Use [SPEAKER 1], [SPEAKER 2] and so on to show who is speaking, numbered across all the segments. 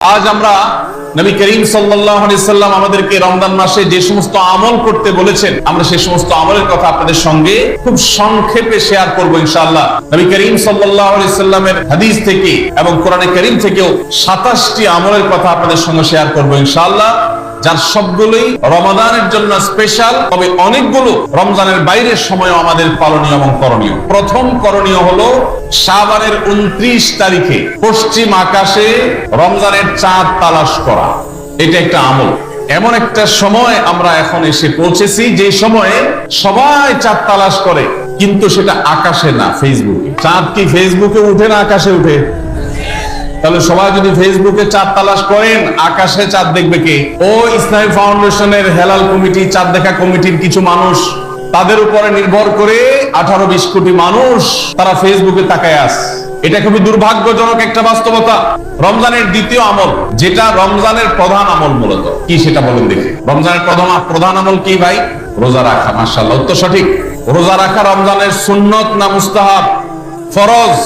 [SPEAKER 1] আজ আমরা নবী করিম সাল্লাম আমাদেরকে রমজান মাসে যে সমস্ত আমল করতে বলেছেন, আমরা সে সমস্ত আমলের কথা আপনাদের সঙ্গে খুব সংক্ষেপে শেয়ার করব ইনশাল্লাহ নবী করিম সাল্লামের হাদিস থেকে এবং কোরআনে করিম থেকেও সাতাশটি আমলের কথা আপনাদের সঙ্গে শেয়ার করব ইনশাআল্লাহ। যার সবগুলোই রমাদানের জন্য স্পেশাল তবে অনেকগুলো রমজানের বাইরের সময় আমাদের পালনীয় এবং করণীয়। প্রথম করণীয় হলো শাবানের উনত্রিশ তারিখে পশ্চিম আকাশে রমজানের চাঁদ তালাশ করা। এটা একটা আমল। এমন একটা সময় আমরা এখন এসে পৌঁছেছি, যে সময়ে সবাই চাঁদ তালাশ করে, কিন্তু সেটা আকাশে না ফেসবুকে চাঁদ কি ফেসবুকে উঠে না আকাশে উঠে? তাহলে সবাই যদি ফেসবুকে চাঁদ তালাশ করেন, আকাশে চাঁদ দেখবে কে? ও ইসলামী ফাউন্ডেশনের হেলাল কমিটি, চাঁদ দেখা কমিটির কিছু মানুষ, তাদের উপরে নির্ভর করে আঠারো বিশ কোটি মানুষ তারা ফেসবুকে তাকায় আস এটা খুবই দুর্ভাগ্যজনক একটা বাস্তবতা। রমজানের দ্বিতীয় আমল, যেটা রমজানের প্রধান আমল মূলত। কি সেটা বলেন দেখি। রমজানের প্রধান প্রধান আমল কি ভাই? রোজা রাখা মার্শাল্লাহ উত্তর সঠিক। রোজা রাখা রমজানের সুন্নত না মুস্তাহাব? ফরজ।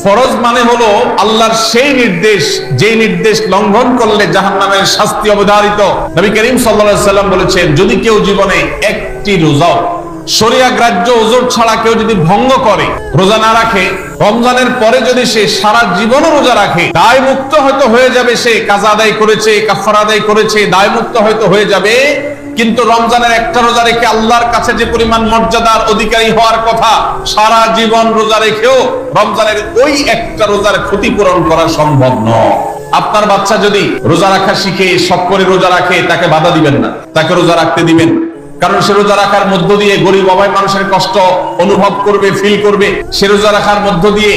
[SPEAKER 1] ফরজ মানে হলো আল্লাহর সেই নির্দেশ যে নির্দেশ লঙ্ঘন করলে জাহান নামের শাস্তি অবধারিত। নবী করিম সাল্লাম বলেছেন, যদি কেউ জীবনে একটি রোজাও শরিয়া গ্রাহ্য ওজোর ছাড়া কেউ যদি ভঙ্গ করে, রোজা না রাখে, রমজানের পরে যদি সে সারা জীবনও রোজা রাখে দায় মুক্ত হয়তো হয়ে যাবে সে, কাজা আদায় করেছে কাফার আদায় করেছে দায় মুক্ত হয়তো হয়ে যাবে কিন্তু রমজানের একটা রোজা রেখে আল্লাহর কাছে যে পরিমাণ মর্যাদার অধিকারী হওয়ার কথা সারা জীবন রোজা রেখেও রমজানের ওই একটা রোজার ক্ষতিপূরণ করা সম্ভব নয়। আপনার বাচ্চা যদি রোজা রাখা শিখে, সব করে রোজা রাখে, তাকে বাধা দিবেন না। তাকে রোজা রাখতে দিবেন কারণ সে রোজা রাখার মধ্য দিয়ে গরিব অভাব মানুষের কষ্ট অনুভব করবে ফিল করবে। সে রোজা রাখার মধ্য দিয়ে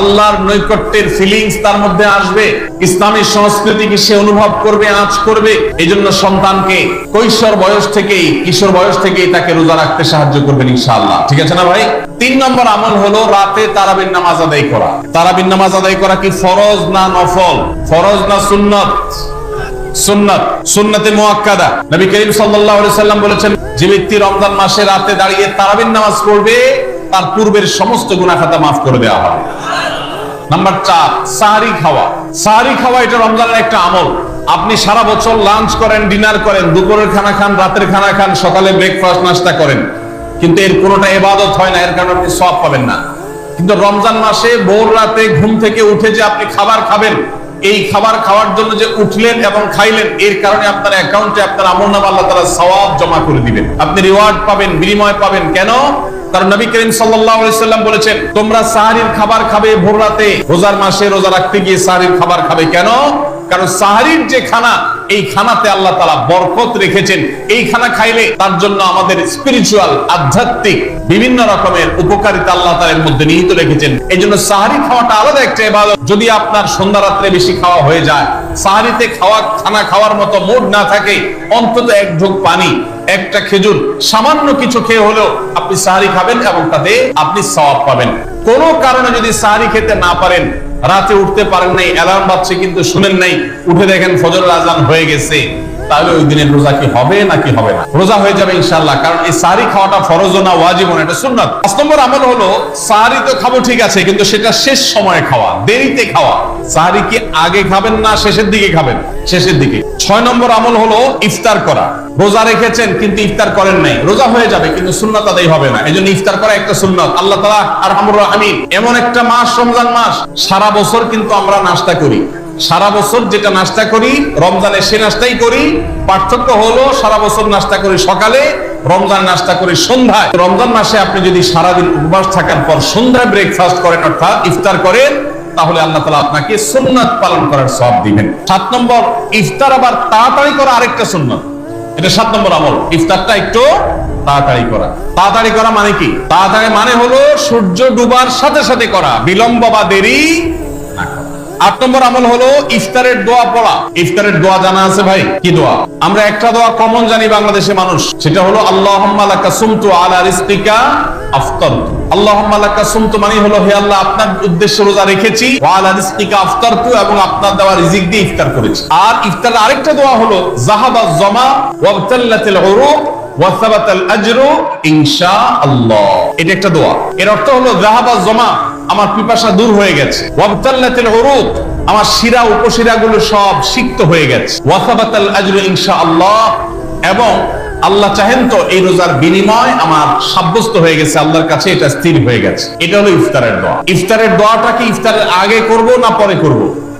[SPEAKER 1] আল্লাহর নৈকট্যের ফিলিংস তার মধ্যে আসবে। ইসলামী সংস্কৃতিকে সে অনুভব করবে, আঁচ করবে? এই জন্য সন্তানকে কৈশোর বয়স থেকেই, কিশোর বয়স থেকেই তাকে রোজা রাখতে সাহায্য করবেন ইনশাআল্লাহ। ঠিক আছে না ভাই? তিন নম্বর আমল হলো রাতে তারাবিন নামাজ আদায় করা। তারাবিন নামাজ আদায় করা কি ফরজ না নফল? ফরজ না সুন্নত? সুন্নাত। সুন্নাতে মুআক্কাদা নবী করিম সাল্লাল্লাহু আলাইহি সাল্লাম বলেছেন, যে ব্যক্তি রমজান মাসে রাতে দাঁড়িয়ে তারাবিন নামাজ পড়বে তার পূর্বের সমস্ত গুনাহ খাতা মাফ করে দেওয়া হবে। নাম্বার চার, সাহারি খাওয়া। সাহারি খাওয়া এটা রমজানের একটা আমল। আপনি সারা বছর লাঞ্চ করেন ডিনার করেন, দুপুরের খানা খান, রাতের খানা খান, সকালে ব্রেকফাস্ট নাস্তা করেন। কিন্তু এর কোনোটা এবাদত হয় না, এর কারণে আপনি সব পাবেন না। কিন্তু রমজান মাসে ভোর রাতে ঘুম থেকে উঠে যে আপনি খাবার খাবেন, এই খাবার খাওয়ার জন্য যে উঠলেন এবং খাইলেন, এর কারণে আপনার অ্যাকাউন্টে আপনার আমল নাম আল্লাহ তাআলা সওয়াব জমা করে দিবেন। আপনি রিওয়ার্ড পাবেন, বিনিময় পাবেন। কেন? কারণ নবী করিম সাল্লাম বলেছেন, তোমরা সাহারীর খাবার খাবে ভোর রাতে, রোজার মাসে রোজা রাখতে গিয়ে সাহারীর খাবার খাবে কেন? কারণ সাহারির যে খানা, এই খানাতে আল্লাহ তালা বরকত রেখেছেন। এই খানা খাইলে তার জন্য আমাদের স্পিরিচুয়াল আধ্যাত্মিক, বিভিন্ন রকমের উপকারিতা আল্লাহ তালের মধ্যে নিহিত রেখেছেন। এই জন্য সাহারি খাওয়াটা আলাদা একটা এবাদত যদি আপনার সন্ধ্যা রাত্রে বেশি খাওয়া হয়ে যায়, সাহারিতে খাওয়া, খানা খাওয়ার মতো মুড না থাকে, অন্তত এক ঢোক পানি একটা খেজুর সামান্য কিছু খেয়ে হলেও আপনি সাহারি খাবেন এবং তাতে আপনি সওয়াব পাবেন। কোনো কারণে যদি সাহারি খেতে না পারেন, রাতে উঠতে পারেন নাই, অ্যালার্ম বাজছে কিন্তু শুনেন নাই, উঠে দেখেন ফজর আজান হয়ে গেছে। তাহলে ওই দিনের রোজা কি হবে নাকি হবে না? রোজা হয়ে যাবে ইনশাল্লাহ কারণ এই সারি খাওয়াটা ফরজ না ওয়াজিব না, এটা সুন্নাত। পাঁচ নম্বর আমল হলো, সারি তো খাব ঠিক আছে, কিন্তু সেটা শেষ সময়ে খাওয়া, দেরিতে খাওয়া। সারি কি আগে খাবেন না শেষের দিকে খাবেন? শেষের দিকে। ছয় নম্বর আমল হলো ইফতার করা। রোজা রেখেছেন, কিন্তু ইফতার করেন নাই। রোজা হয়ে যাবে, কিন্তু সুন্নাত আদায় হবে না। এই জন্য ইফতার করা একটা সুন্নাত। আল্লাহ তালা আর আমিন এমন একটা মাস, রমজান মাস। সারা বছর কিন্তু আমরা নাস্তা করি। সারা বছর যেটা নাস্তা করি, রমজানে সে নাস্তাই করি। পার্থক্য হলো, সারা বছর নাস্তা করি সকালে, রমজান নাস্তা করি সন্ধ্যায়। রমজান মাসে আপনি যদি সারাদিন উপবাস থাকার পর সন্ধ্যায় ব্রেকফাস্ট করেন, অর্থাৎ ইফতার করেন, তাহলে আল্লাহ তালা আপনাকে সুন্নাত পালন করার সব দিবেন। সাত নম্বর, ইফতার আবার তাড়াতাড়ি করা আরেকটা সুন্নাত। এটা সাত নম্বর আমল। ইফতারটা একটু তাড়াতাড়ি করা। তাড়াতাড়ি করা মানে কি? তাড়াতাড়ি মানে হলো সূর্য ডুবার সাথে সাথে করা। বিলম্ব বা দেরি আট নম্বর আমল হলো ইফতারের দোয়া পড়া। ইফতারের দোয়া জানা আছে ভাই? কি দোয়া? আমরা একটা দোয়া কমন জানি বাংলাদেশের মানুষ। সেটা হলো, আল্লাহুম্মা লাকা সুমতু আলা রিজকিকা আফতারতু। আল্লাহুম্মা লাকা সুমতু মানে আল্লাহ রোজা রেখেছি। এবং আপনার রিজিক দিয়ে ইফতার করেছি। আর আরেকটা দোয়া হলো, জাহাবা জমা এটা আমার পিপাসা দূর সব সিক্ত হয়ে গেছে। এবং আল্লাহ চাহেন তো এই রোজার বিনিময় আমার সাব্যস্ত হয়ে গেছে, আল্লাহর কাছে এটা স্থির হয়ে গেছে। এটা হলো ইফতারের দোয়া। ইফতারের দোয়াটা কি ইফতারের আগে করব না পরে করব?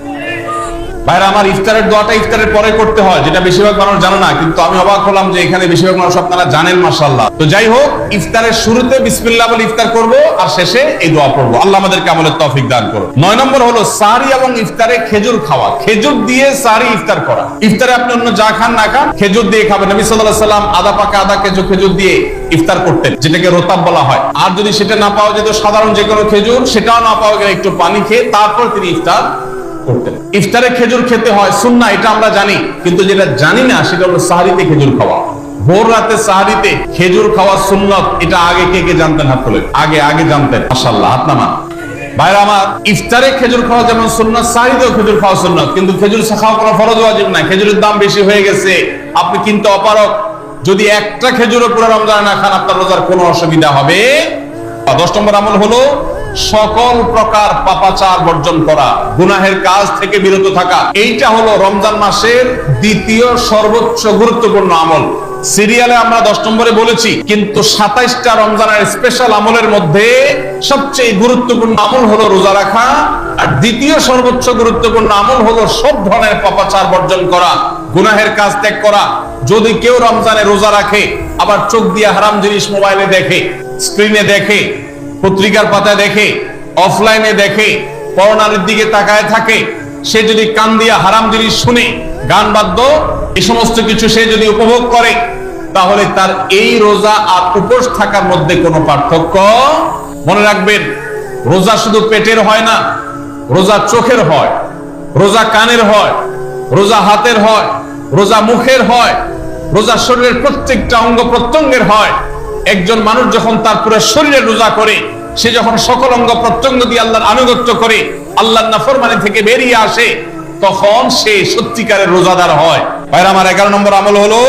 [SPEAKER 1] ভাইরা, আমার ইফতারের দোয়াটা ইফতারের পরে করতে হয়, যেটা বেশিরভাগ মানুষ জানে না, কিন্তু আমি অবাক হলাম যে এখানে বেশিরভাগ মানুষ আপনারা জানেন, মাশাআল্লাহ। তো যাই হোক, ইফতারের শুরুতে বিসমিল্লাহ বলে ইফতার করব, আর শেষে এই দোয়া পড়ব। আল্লাহ আমাদেরকে আমলের তৌফিক দান করো নয় নম্বর হলো সারি এবং ইফতারে খেজুর খাওয়া। খেজুর দিয়ে সারি ইফতার করা। ইফতারে আপনি অন্য যা খান না খান, খেজুর দিয়ে খাবেন। নবী আলাইহি সাল্লাম আদা পাকা আদা খেজুর খেজুর দিয়ে ইফতার করতেন, যেটাকে রোতাব বলা হয়। আর যদি সেটা না পাওয়া যেত, সাধারণ যে কোনো খেজুর, সেটাও না পাওয়া গেলে একটু পানি খেয়ে তারপর তিনি ইফতার করতেন ইফতারে খেজুর খেতে হয় সুন্না এটা আমরা জানি। কিন্তু যেটা জানি না, সেটা হলো সাহারিতে খেজুর খাওয়া। ভোর রাতে সাহারিতে খেজুর খাওয়া সুন্নত, এটা আগে কে কে জানতেন হাত আগে আগে জানতেন। মাশাআল্লাহ, হাত খেজুর খেজুর সুন্নত। কিন্তু খেজুর দাম বেশি হয়ে গেছে। আপনি কিন্তু অপারক যদি একটা খেজুরও পুরো রমজানে না খান, আপনার রোজার কোনো অসুবিধা হবে। দশ নম্বর আমল হলো সকল প্রকার পাপাচার বর্জন করা, গুনাহের কাজ থেকে বিরত থাকা। এইটা হলো রমজান মাসের দ্বিতীয় সর্বোচ্চ গুরুত্বপূর্ণ আমল। সিরিয়ালে আমরা দশ নম্বরে বলেছি, কিন্তু সাতাইশটা রমজানের স্পেশাল আমলের মধ্যে সবচেয়ে গুরুত্বপূর্ণ আমল হলো রোজা রাখা, আর দ্বিতীয় সর্বোচ্চ গুরুত্বপূর্ণ আমল হলো সব ধরনের পাপাচার বর্জন করা, গুনাহের কাজ ত্যাগ করা। যদি কেউ রমজানে রোজা রাখে, আবার চোখ দিয়ে হারাম জিনিস মোবাইলে দেখে স্ক্রিনে দেখে পত্রিকার পাতায় দেখে অফলাইনে দেখে পরনারীর দিকে তাকায় থাকে, সে যদি কান দিয়া হারাম জিনিস শুনে, গান বাদ্য এই সমস্ত কিছু সে যদি উপভোগ করে, তাহলে তার এই রোজা আর উপোস থাকার মধ্যে কোনো পার্থক্য মনে রাখবেন, রোজা শুধু পেটের হয় না, রোজা চোখের হয়, রোজা কানের হয়, রোজা হাতের হয়, রোজা মুখের হয়, রোজা শরীরের প্রত্যেকটা অঙ্গ প্রত্যঙ্গের হয় একজন মানুষ যখন তার পুরো শরীরে রোজা করে, সে যখন সকল অঙ্গ প্রত্যঙ্গ দিয়ে আল্লাহর আনুগত্য করে, আল্লাহর নাফরমানি থেকে বেরিয়ে আসে, তখন সে সত্যিকারের রোজাদার হয়। ভাইরা, আমার এগারো নম্বর আমল হলো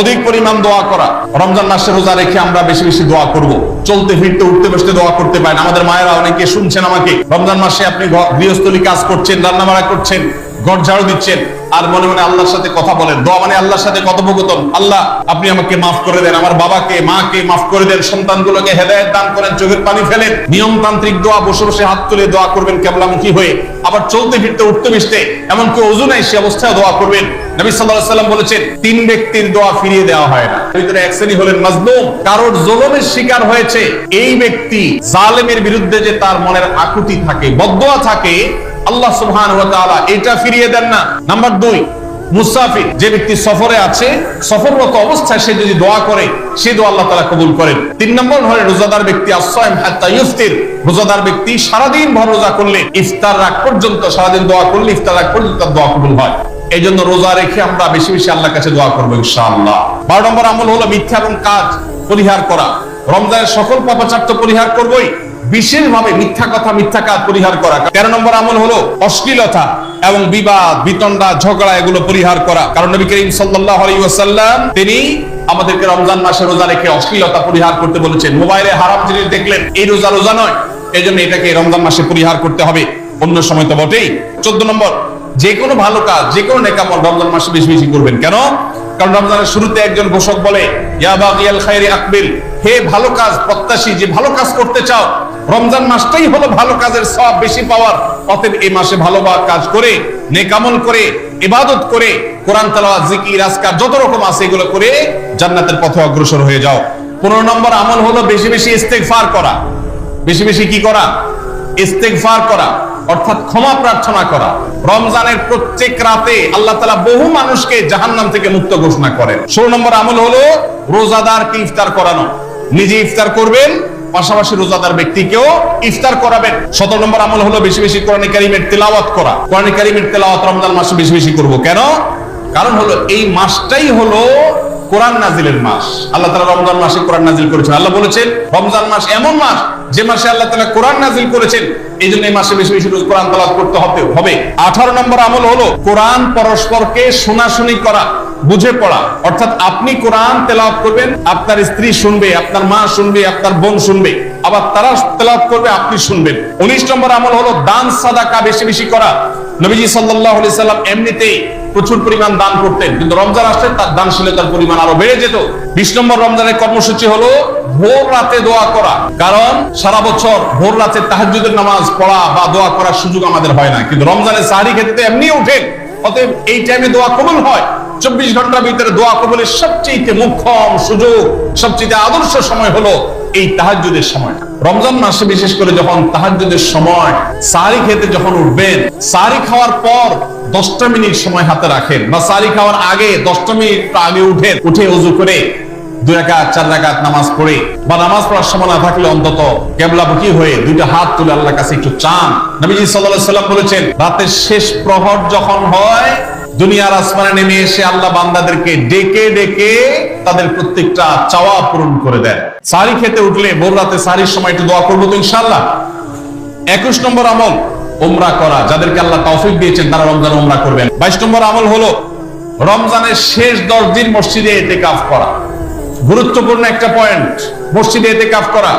[SPEAKER 1] অধিক পরিমাণ দোয়া করা। রমজান মাসে রোজা রেখে আমরা বেশি বেশি দোয়া করব। চলতে, ফিরতে, উঠতে, বসতে দোয়া করতে পারেন আমাদের মায়েরা অনেকে শুনছেন আমাকে, রমজান মাসে আপনি গৃহস্থলী কাজ করছেন, রান্নাবাড়া করছেন ঘর ঝাড়ু দিচ্ছেন। আর মনে মনে আল্লাহর সাথে কথা বলেন। দোয়া মানে আল্লাহর সাথে কথোপকথন। আল্লাহ, আপনি আমাকে মাফ করে দেন। আমার বাবাকে, মাকে মাফ করে দেন। সন্তানগুলোকে হেদায়েত দান করেন। চোখের পানি ফেলেন। নিয়মতান্ত্রিক দোয়া বসে বসে হাত তুলে দোয়া করবেন কেবলামুখী হয়ে। আবার চলতে ফিরতে, উঠতে বসতে এমনকি ওজু নাই, সে অবস্থায় দোয়া করবেন। নবী সাল্লাম বলেছেন, তিন ব্যক্তির দোয়া ফিরিয়ে দেওয়া হয় না। ভিতরে এক শ্রেণি হলেন মাজলুম। কারোর জুলুমের শিকার হয়েছে। এই ব্যক্তি জালেমের বিরুদ্ধে যে তার মনের আকুতি থাকে বদদোয়া থাকে আল্লাহ তাআলা এটা ফিরিয়ে দেন না। নাম্বার দুই, মুসাফির, যে ব্যক্তি সফরে আছে, সফররত অবস্থায় সে যদি দোয়া করে, সে দোয়া আল্লাহ তাআলা কবুল করেন। তিন নম্বর হলো রোজাদার ব্যক্তি আসসাইম হাত্তা ইফতির রোজাদার ব্যক্তি সারাদিন ভর রোজা করলে, ইফতার রাগ পর্যন্ত সারাদিন দোয়া করলে, ইফতার রাগ পর্যন্ত তার দোয়া কবুল হয়। এই জন্য রোজা রেখে আমরা বেশি বেশি আল্লাহর কাছে দোয়া করব ইনশাআল্লাহ। বারো নম্বর আমল হলো মিথ্যা এবং কাজ পরিহার করা। রমজানের সকল পাপাচার তো পরিহার করবোই। বিশেষভাবে মিথ্যা কথা, মিথ্যা কাজ পরিহার করা। তেরো নম্বর আমল হলো অশ্লীলতা এবং বিবাদ, বিতণ্ডা, ঝগড়া এগুলো পরিহার করা। কারণ নবী করিম ওয়াসাল্লাম, তিনি আমাদেরকে রমজান মাসে রোজা রেখে অশ্লীলতা পরিহার করতে বলেছেন। মোবাইলে হারাম জিনিস দেখলেন, এই রোজা রোজা নয় এই জন্য এটাকে রমজান মাসে পরিহার করতে হবে। অন্য সময় তো বটেই। চোদ্দ নম্বর যে কোনো ভালো কাজ যে কোনো নেকামল রমজান মাসে বেশি বেশি করবেন। কেন? কারণ রমজানের শুরুতে একজন ঘোষক বলে, ইয়া বাগিয়াল খায়রি আকবিল, হে ভালো কাজ, প্রত্যাশী, যে ভালো কাজ করতে চাও রমজান মাসটাই হলো ভালো কাজের সব বেশি পাওয়ার। অতএব এই মাসে ভালো কাজ করে নেকামল করে, ইবাদত করে, কোরআন, তেলাওয়াত, জিকির, আজকার যত রকম আছে এগুলো করে জান্নাতের পথে অগ্রসর হয়ে যাও। পনেরো নম্বর আমল হলো বেশি বেশি ইস্তেগফার করা। বেশি বেশি কি করা? ইস্তেগফার করা, অর্থাৎ ক্ষমা প্রার্থনা করা। রমজানের প্রত্যেক রাতে আল্লাহ তাআলা বহু মানুষকে জাহান্নাম থেকে মুক্ত ঘোষণা করেন। ষোলো নম্বর আমল হলো রোজাদারকে ইফতার করানো। নিজে ইফতার করবেন পাশাপাশি রোজাদার ব্যক্তিকেও ইফতার করাবেন। সতেরো নম্বর আমল হলো বেশি বেশি কোরআনে কারিমের তেলাওয়াত করা। কোরআনে কারিমের তেলাওয়াত রমজান মাসে বেশি বেশি করব। কেন? কারণ হলো এই মাসটাই হলো কোরআন নাজিলের মাস। আল্লাহ তালা রমজান মাসে কোরআন নাজিল করেছেন। আল্লাহ বলেছেন, রমজান মাস এমন মাস যে মাসে আল্লাহ তালা কোরআন নাজিল করেছেন। এই জন্য এই মাসে বেশি বেশি কোরআন তালাত করতে হবে। হবে। আঠারো নম্বর আমল হলো কোরআন পরস্পরকে শোনাশুনি করা। বুঝে পড়া। অর্থাৎ আপনি কোরআন তেলাওয়াত করবেন, আপনার স্ত্রী শুনবে, আপনার মা শুনবে, আপনার বোন শুনবে। আবার তারা তেলাওয়াত করবে, আপনি শুনবেন। উনিশ নম্বর আমল হলো দান সাদাকা বেশি বেশি করা। নবীজি সাল্লাল্লাহু আলাইহি সাল্লাম এমনিতেই প্রচুর পরিমাণ দান করতেন। কিন্তু রমজান আসলে তার দানশীলতার পরিমাণ আরও বেড়ে যেত। বিশ নম্বর রমজানের কর্মসূচি হলো ভোর রাতে দোয়া করা। কারণ সারা বছর ভোর রাতে তাহাজ্জুদের নামাজ পড়া বা দোয়া করার সুযোগ আমাদের হয় না। কিন্তু রমজানের সাহারি তো এমনি ওঠেন। অতএব এই টাইমে দোয়া কবুল হয়। চব্বিশ ঘণ্টার ভিতরে দোয়া কবুলের সবচেয়ে মুখ্যম সুযোগ সবচেয়ে আদর্শ সময় হলো এই তাহাজ্জুদের সময়। রমজান মাসে বিশেষ করে যখন তাহাজ্জুদের সময় সারি খেতে যখন উঠবেন, সারি খাওয়ার পর দশটা মিনিট সময় হাতে রাখেন বা সারি খাওয়ার আগে দশটা মিনিট আগে উঠেন, উঠে উজু করে দুই রাকাত, চার রাকাত নামাজ পড়ে বা নামাজ পড়ার সময় না থাকলে অন্তত কেবলামুখী হয়ে দুইটা হাত তুলে আল্লাহর কাছে একটু চান। নবীজি আলাইহি সাল্লাম বলেছেন, রাতের শেষ প্রহর যখন হয় দুনিয়ার আসমানে নেমে এসে আল্লাহ বান্দাদেরকে ডেকে ডেকে তাদের প্রত্যেকটা চাওয়া পূরণ করে দেন। সারি খেতে উঠলে ভোর রাতে সারির সময় একটু দোয়া করব তো ইনশাআল্লাহ। একুশ নম্বর আমল ওমরা করা, যাদেরকে আল্লাহ তৌফিক দিয়েছেন তারা রমজান ওমরা করবেন। বাইশ নম্বর আমল হলো রমজানের শেষ দশ দিন মসজিদে এতেকাফ করা। গুরুত্বপূর্ণ একটা পয়েন্ট মসজিদে এতেকাফ করা।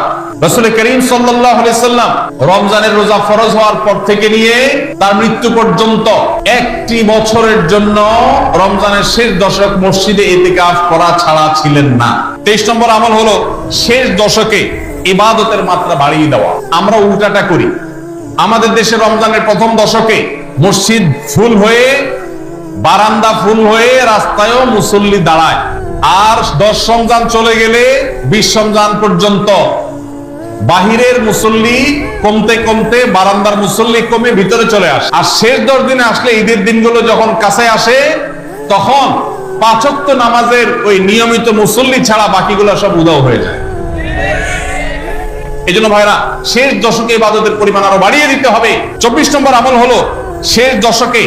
[SPEAKER 1] রাসূল করিম সাল্লাম রমজানের রোজা ফরজ হওয়ার পর থেকে নিয়ে তার মৃত্যু পর্যন্ত একটি বছরের জন্য রমজানের শেষ দশক মসজিদে এতেকাফ করা ছাড়া ছিলেন না। তেইশ নম্বর আমল হলো শেষ দশকে ইবাদতের মাত্রা বাড়িয়ে দেওয়া। আমরা উল্টাটা করি। আমাদের দেশে রমজানের প্রথম দশকে মসজিদ ফুল হয়ে, বারান্দা ফুল হয়ে রাস্তায়ও মুসল্লি দাঁড়ায়। আর দশ রমজান চলে গেলে বিশ রমজান পর্যন্ত বাহিরের মুসল্লি কমতে কমতে বারান্দার মুসল্লি কমে ভিতরে চলে আসে। আর শেষ দশ দিনে আসলে ঈদের দিনগুলো যখন কাছে আসে, তখন পাঁচক্ত নামাজের ওই নিয়মিত মুসল্লি ছাড়া বাকিগুলো সব উদাও হয়ে যায়। এই জন্য ভাইরা, শেষ দশকে ইবাদতের পরিমাণ আরও বাড়িয়ে দিতে হবে। চব্বিশ নম্বর আমল হলো, শেষ দশকে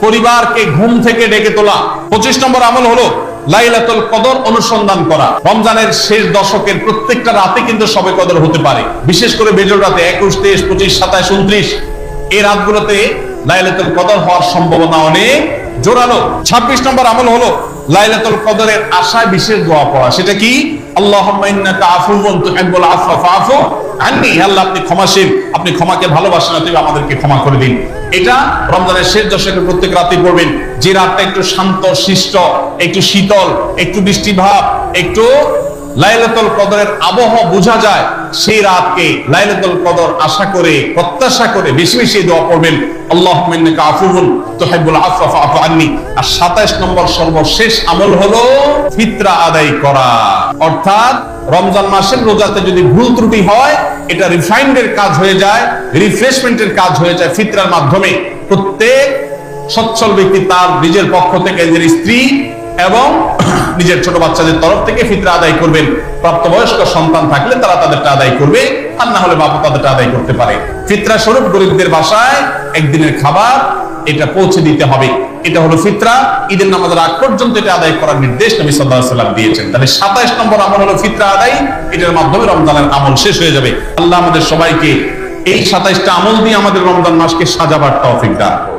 [SPEAKER 1] পরিবারকে ঘুম থেকে ডেকে তোলা। পঁচিশ নম্বর আমল হলো লাইলাতুল কদর অনুসন্ধান করা। রমজানের শেষ দশকের প্রত্যেকটা রাতে কিন্তু সবে কদর হতে পারে। বিশেষ করে বেজর রাতে একুশ, তেইশ, পঁচিশ সাতাশ উনত্রিশ। এই রাতগুলোতে লাইলাতুল কদর হওয়ার সম্ভাবনা অনেক জোরালো। ছাব্বিশ নম্বর আমল হলো লাইলাতুল কদরের আশায় বিশেষ দোয়া পড়া। সেটা কি? আল্লাহ আফুউন তুহিব্বুল আফওয়া ফাআফু। আন্নি আল্লাহ, আপনি ক্ষমাশীল। আপনি ক্ষমাকে ভালোবাসেন, অতএব আমাদেরকে ক্ষমা করে দিন। এটা রমজানের শেষ দশকের প্রত্যেক রাতে যে রাতটা একটু শান্ত, শিষ্ট, একটু শীতল, একটু বৃষ্টিভাব একটু কদরের বোঝা যায়, সেই রাতকে কদর আশা করে, প্রত্যাশা করে বেশি বেশি দোয়া পড়বেন। ইন্নাকা আফুউন তুহিব্বুল আফওয়া আর 27 নম্বর সর্বশেষ আমল হলো ফিতরা আদায় করা। অর্থাৎ রমজান মাসের রোজাতে যদি ভুল ত্রুটি হয়, এটা রিফাইন্ডের কাজ হয়ে যায় রিফ্রেশমেন্টের কাজ হয়ে যায় ফিতরার মাধ্যমে। প্রত্যেক সচ্ছল ব্যক্তি তার নিজের পক্ষ থেকে নিজের স্ত্রী এবং নিজের ছোট বাচ্চাদের তরফ থেকে ফিতরা আদায় করবেন। প্রাপ্তবয়স্ক সন্তান থাকলে তারা তাদেরটা আদায় করবে, আর না হলে বাবা তাদেরটা আদায় করতে পারে। ফিতরা স্বরূপ গরিবদের বাসায় একদিনের খাবার এটা পৌঁছে দিতে হবে। এটা হলো ফিতরা। ঈদের নামাজের আগ পর্যন্ত এটা আদায় করার নির্দেশ নবী আলাইহি সাল্লাম দিয়েছেন। তাহলে 27 নম্বর আমল হলো ফিতরা আদায়। এটার মাধ্যমে রমজানের আমল শেষ হয়ে যাবে। আল্লাহ আমাদের সবাইকে এই 27টা আমল দিয়ে আমাদের রমজান মাসকে সাজাবার তৌফিক দান।